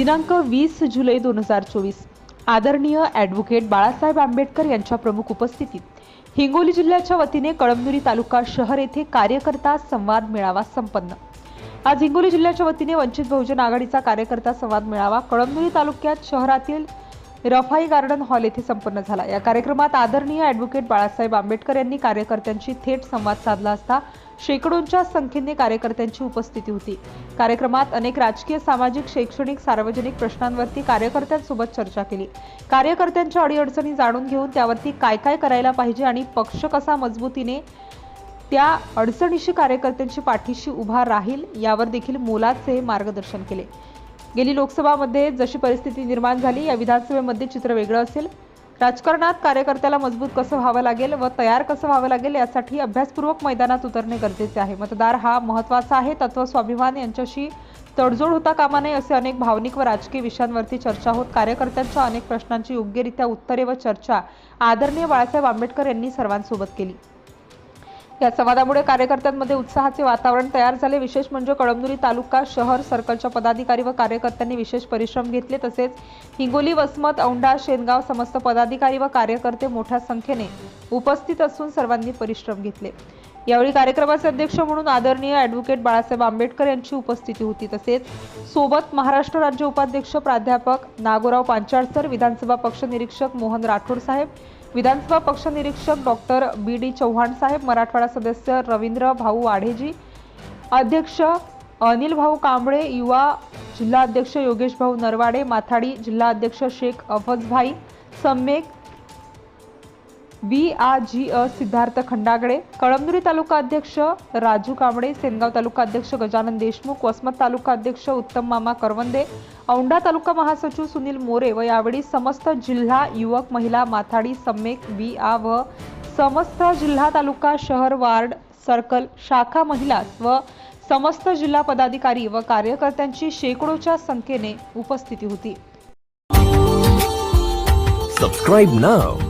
दिनांक वीस जुलै दोन हजार चोवीस. आदरणीय ॲडव्होकेट बाळासाहेब आंबेडकर यांच्या प्रमुख उपस्थितीत हिंगोली जिल्ह्याच्या वतीने कळमनुरी तालुका शहर येथे कार्यकर्ता संवाद मेळावा संपन्न. आज हिंगोली जिल्ह्याच्या वतीने वंचित बहुजन आघाडीचा कार्यकर्ता संवाद मेळावा कळमनुरी तालुक्यात शहरातील रफाई गार्डन हॉल येथे संपन्न झाला. या कार्यक्रमात आदरणीय ॲडव्होकेट बाळासाहेब आंबेडकर यांनी कार्यकर्त्यांशी थेट संवाद साधला असता शेकडोंच्या संख्येने कार्यकर्त्यांची उपस्थिती होती. कार्यक्रमात अनेक राजकीय सामाजिक शैक्षणिक सार्वजनिक प्रश्नांवरती कार्यकर्त्यांसोबत चर्चा केली. कार्यकर्त्यांच्या अडीअडचणी जाणून घेऊन त्यावरती काय काय करायला पाहिजे आणि पक्ष कसा मजबूतीने त्या अडचणीशी कार्यकर्त्यांची पाठीशी उभा राहील यावर देखील मोलाचे मार्गदर्शन केले. गेली लोकसभामध्ये जशी परिस्थिती निर्माण झाली या विधानसभेमध्ये चित्र वेगळं असेल. राजकारणात कार्यकर्त्याला मजबूत कसं व्हावं लागेल व तयार कसं व्हावं लागेल यासाठी अभ्यासपूर्वक मैदानात उतरणे गरजेचे आहे. मतदार हा महत्त्वाचा आहे तत्व स्वाभिमान यांच्याशी तडजोड होता कामा नये असे अनेक भावनिक व राजकीय विषयांवरती चर्चा होत कार्यकर्त्यांच्या अनेक प्रश्नांची योग्यरित्या उत्तरे व चर्चा आदरणीय बाळासाहेब आंबेडकर यांनी सर्वांसोबत केली. या संवादामुळे कार्यकर्त्यांमध्ये उत्साहाचे वातावरण तयार झाले. विशेष म्हणजे कळमनुरी तालुका शहर सर्कलच्या पदाधिकारी व कार्यकर्त्यांनी विशेष परिश्रम घेतले. तसेच हिंगोली वसमत औंढा शेनगाव समस्त पदाधिकारी व कार्यकर्ते मोठ्या संख्येने उपस्थित असून सर्वांनी परिश्रम घेतले. यावेळी कार्यक्रमाचे अध्यक्ष म्हणून आदरणीय ॲडव्होकेट बाळासाहेब आंबेडकर यांची उपस्थिती होती. तसेच सोबत महाराष्ट्र राज्य उपाध्यक्ष प्राध्यापक नागोराव पांचाळसर विधानसभा पक्ष निरीक्षक मोहन राठोड साहेब विधानसभा पक्ष निरीक्षक डॉक्टर बी डी चव्हाण साहेब मराठवाडा सदस्य रवींद्र भाऊ वाढेजी अध्यक्ष अनिल भाऊ कांबळे युवा जिल्हा अध्यक्ष योगेश भाऊ नरवाडे माथाडी जिल्हा अध्यक्ष शेख अफजभाई सम्मेक बी आ जी अ सिद्धार्थ खंडागडे कळमनुरी तालुका अध्यक्ष राजू कांबळे सेनगाव तालुका अध्यक्ष गजानन देशमुख वसमत तालुका अध्यक्ष उत्तम मामा करवंदे औंढा तालुका महासचिव सुनील मोरे व यावेळी समस्त जिल्हा युवक महिला माथाडी सम्मेक बी आ व समस्त जिल्हा तालुका शहर वार्ड सर्कल शाखा महिला व समस्त जिल्हा पदाधिकारी व कार्यकर्त्यांची शेकडोच्या संख्येने उपस्थिती होती. Subscribe now